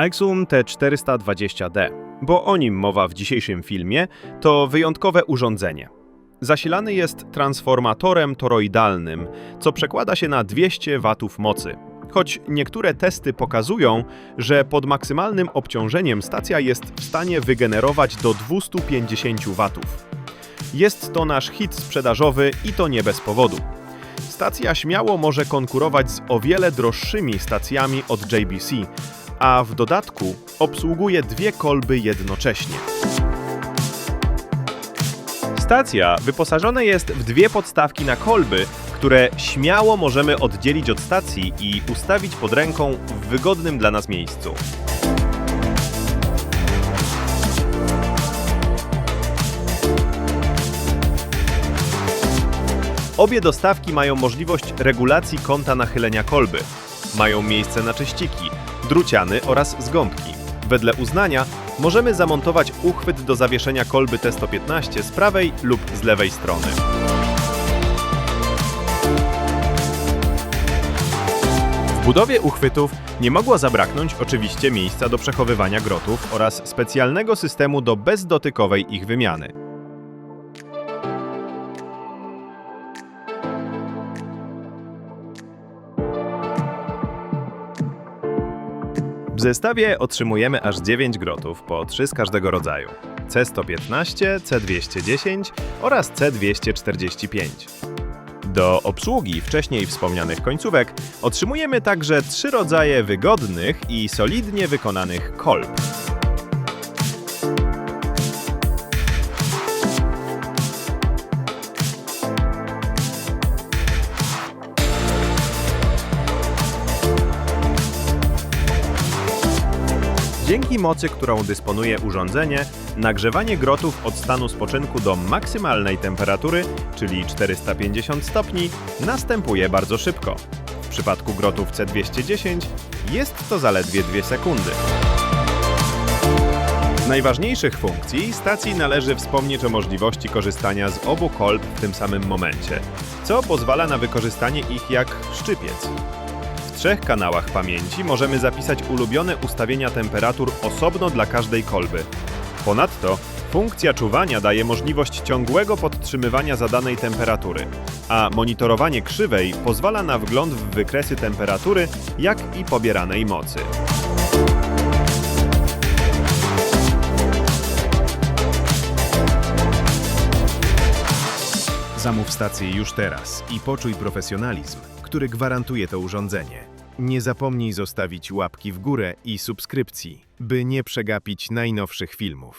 Exum T420D, bo o nim mowa w dzisiejszym filmie, to wyjątkowe urządzenie. Zasilany jest transformatorem toroidalnym, co przekłada się na 200 watów mocy. Choć niektóre testy pokazują, że pod maksymalnym obciążeniem stacja jest w stanie wygenerować do 250 watów. Jest to nasz hit sprzedażowy i to nie bez powodu. Stacja śmiało może konkurować z o wiele droższymi stacjami od JBC, a w dodatku obsługuje dwie kolby jednocześnie. Stacja wyposażona jest w dwie podstawki na kolby, które śmiało możemy oddzielić od stacji i ustawić pod ręką w wygodnym dla nas miejscu. Obie dostawki mają możliwość regulacji kąta nachylenia kolby. Mają miejsce na czyściki, druciany oraz zgąbki. Wedle uznania możemy zamontować uchwyt do zawieszenia kolby T115 z prawej lub z lewej strony. W budowie uchwytów nie mogło zabraknąć oczywiście miejsca do przechowywania grotów oraz specjalnego systemu do bezdotykowej ich wymiany. W zestawie otrzymujemy aż 9 grotów, po 3 z każdego rodzaju. C115, C210 oraz C245. Do obsługi wcześniej wspomnianych końcówek otrzymujemy także trzy rodzaje wygodnych i solidnie wykonanych kolb. Dzięki mocy, którą dysponuje urządzenie, nagrzewanie grotów od stanu spoczynku do maksymalnej temperatury, czyli 450 stopni, następuje bardzo szybko. W przypadku grotów C210 jest to zaledwie 2 sekundy. Z najważniejszych funkcji stacji należy wspomnieć o możliwości korzystania z obu kolb w tym samym momencie, co pozwala na wykorzystanie ich jak szczypiec. Trzech kanałach pamięci możemy zapisać ulubione ustawienia temperatur osobno dla każdej kolby. Ponadto funkcja czuwania daje możliwość ciągłego podtrzymywania zadanej temperatury, a monitorowanie krzywej pozwala na wgląd w wykresy temperatury, jak i pobieranej mocy. Zamów stację już teraz i poczuj profesjonalizm, który gwarantuje to urządzenie. Nie zapomnij zostawić łapki w górę i subskrypcji, by nie przegapić najnowszych filmów.